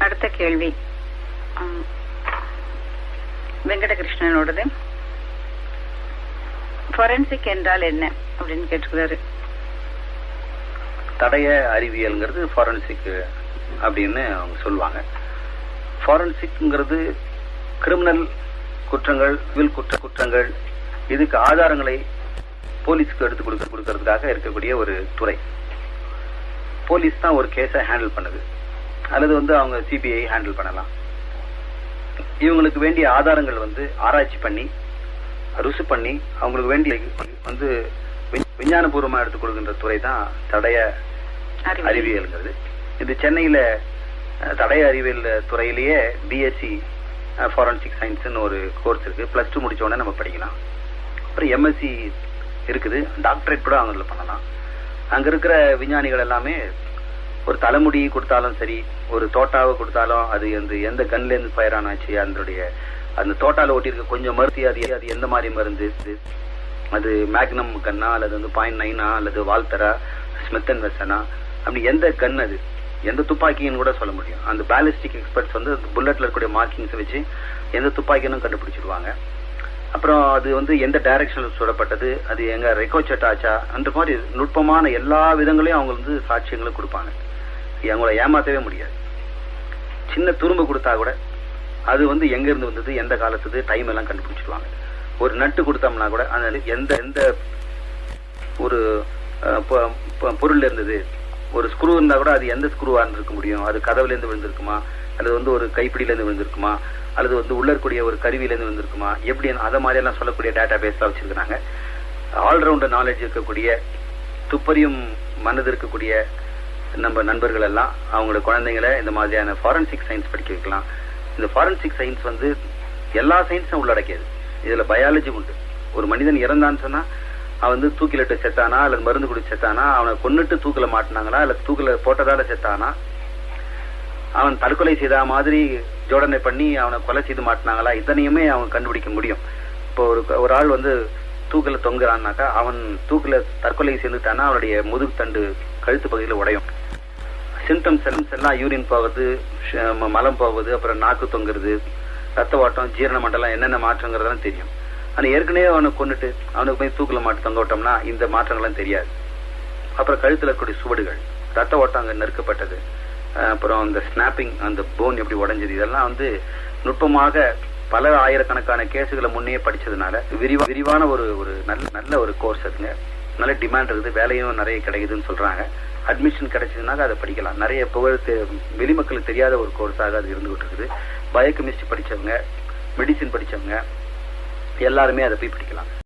அடுத்த கேள்வி வெங்கடகிருஷ்ணனோடது ஃபொரன்சிக் என்றால் என்ன அப்படின்னு கேட்டுக்கிறாரு தடைய அறிவியல்ங்கிறது ஃபாரன்சிக் அப்படின்னு அவங்க சொல்லுவாங்க ஃபாரன்சிக்ங்கிறது கிரிமினல் குற்றங்கள் வில் குற்ற குற்றங்கள் இதுக்கு ஆதாரங்களை போலீஸ்க்கு எடுத்து கொடுக்க கொடுக்கறதுக்காக இருக்கக்கூடிய ஒரு துறை போலீஸ் தான் ஒரு கேஸை ஹேண்டில் பண்ணுது அல்லது வந்து அவங்க சிபிஐ ஹேண்டில் பண்ணலாம். இவங்களுக்கு வேண்டிய ஆதாரங்கள் வந்து ஆராய்ச்சி பண்ணி ருசு பண்ணி அவங்களுக்கு வேண்டிய வந்து வி- விஞ்ஞானபூர்வமா எடுத்து கொடுக்கின்ற துறை தான் தடய அறிவியல். அறிவியல்ங்கிறது. இது சென்னையில தடய அறிவியல் துறையிலேயே பிஎஸ்சி ஃபாரன்சிக் சயின்ஸ்னு ஒரு கோர்ஸ் இருக்கு. பிளஸ் டூ முடிச்ச உடனே நம்ம படிக்கலாம். அப்புறம் எம்எஸ்சி இருக்குது. டாக்டரேட் கூட அவங்க பண்ணலாம். அங்க இருக்கிற விஞ்ஞானிகள் எல்லாமே ஒரு தலைமுடி கொடுத்தாலும் சரி ஒரு தோட்டாவை கொடுத்தாலும் அது வந்து எந்த கன்ல இருந்து ஃபயர் ஆனாச்சு அதனுடைய அந்த தோட்டால ஒட்டியிருக்க கொஞ்சம் மருத்தி அது அது எந்த மாதிரி மருந்து? அது மேக்னம் கன்னா அல்லது வந்து பாயிண்ட் நைனா அல்லது வால்தரா ஸ்மித் அண்ட் வெசனா அப்படி எந்த கன் அது? எந்த துப்பாக்கின்னு கூட சொல்ல முடியும். அந்த பேலிஸ்டிக் எக்ஸ்பர்ட்ஸ் வந்து புல்லட்ல இருக்கக்கூடிய மார்க்கிங்ஸை வச்சு எந்த துப்பாக்கின்னு கண்டுபிடிச்சிடுவாங்க. அப்புறம் அது வந்து எந்த டைரக்ஷனில் சுடப்பட்டது? அது எங்க ரெக்கோச்சட் ஆச்சா? அந்த மாதிரி நுட்பமான எல்லா விதங்களையும் அவங்க வந்து சாட்சியங்களை கொடுப்பாங்க. அவங்கள ஏமாத்தவே முடியாது. சின்ன துரும்பு கொடுத்தா கூட அது வந்து எங்க இருந்து வந்தது எந்த காலத்துது டைம் எல்லாம் கண்டுபிடிச்சிடுவாங்க ஒரு நட்டு கொடுத்தோம்னா கூட அந்த எந்த எந்த ஒரு பொருள் இருந்தது ஒரு ஸ்க்ரூ இருந்தா கூட அது எந்த ஸ்க்ரூவா இருந்திருக்க முடியும்? அது கதவுலேருந்து விழுந்திருக்குமா? அல்லது வந்து ஒரு கைப்பிடியிலேருந்து விழுந்திருக்குமா? அல்லது வந்து உள்ளக்கூடிய ஒரு கருவியிலேருந்து வந்திருக்குமா எப்படி அதை மாதிரியெல்லாம் சொல்லக்கூடிய டேட்டா பேஸ்லாம் வச்சிருக்காங்க ஆல்ரவுண்டர் நாலேஜ் இருக்கக்கூடிய துப்பறியும் மனது இருக்கக்கூடிய நம்ம நண்பர்கள் எல்லாம் அவங்களோட குழந்தைங்களை இந்த மாதிரியான ஃபாரன்சிக் சயின்ஸ் படிக்க வைக்கலாம். இந்த ஃபாரன்சிக் சயின்ஸ் வந்து எல்லா சயின்ஸும் உள்ளடக்கியது. இதுல பயாலஜி உண்டு. ஒரு மனிதன் இறந்தான்னு சொன்னா அவன் வந்து தூக்கிலிட்டு செத்தானா அல்லது மருந்து குடிச்சு செத்தானா அவனை கொன்னுட்டு தூக்கில மாட்டினாங்களா இல்ல தூக்கில போட்டதால செத்தானா அவன் தற்கொலை செய்த மாதிரி ஜோடனை பண்ணி அவனை கொலை செய்து மாட்டினாங்களா இதனையுமே அவன் கண்டுபிடிக்க முடியும். இப்போ ஒரு ஒரு ஆள் வந்து தூக்கில தொங்குறான்னாக்கா அவன் தூக்கில தற்கொலை செய்துட்டானா அவனுடைய முதுகு தண்டு கழுத்து பகுதியில் உடையும். சிம்டம்ஸ் எல்லாம் எல்லாம் யூரின் போவது ஷ- ம- மலம் போவது அப்புறம் நாக்கு தொங்குறது ரத்த ஓட்டம் ஜீரண மண்டலம் என்னென்ன மாற்றங்கிறதெல்லாம் தெரியும். ஆனால் ஏற்கனவே அவனை கொண்டுட்டு அவனுக்கு போய் தூக்கில மாட்டு தொங்க விட்டோம்னா இந்த மாற்றங்கள்லாம் தெரியாது. அப்புறம் கழுத்தில் இருக்கக்கூடிய சுவடுகள் ரத்த ஓட்டம் அங்கே நெருக்கப்பட்டது அப்புறம் அந்த ஸ்னாப்பிங் அந்த போன் எப்படி உடஞ்சது இதெல்லாம் வந்து நுட்பமாக பல ஆயிரக்கணக்கான கேஸுகளை முன்னே படிச்சதுனால விரிவா விரிவான ஒரு ஒரு நல்ல நல்ல ஒரு கோர்ஸ் அதுங்க. நல்ல டிமாண்ட் இருக்குது வேலையும் நிறைய கிடைக்குதுன்னு சொல்றாங்க. அட்மிஷன் கிடைச்சதுனாக்க அதை படிக்கலாம். நிறைய புகழ் தெ- வெளிமக்களுக்கு தெரியாத ஒரு கோர்ஸாக அது இருந்துகிட்டு இருக்குது. பயோகெமிஸ்ட்ரி படிச்சவங்க மெடிசின் படிச்சவங்க எல்லாருமே அதை போய் படிக்கலாம்.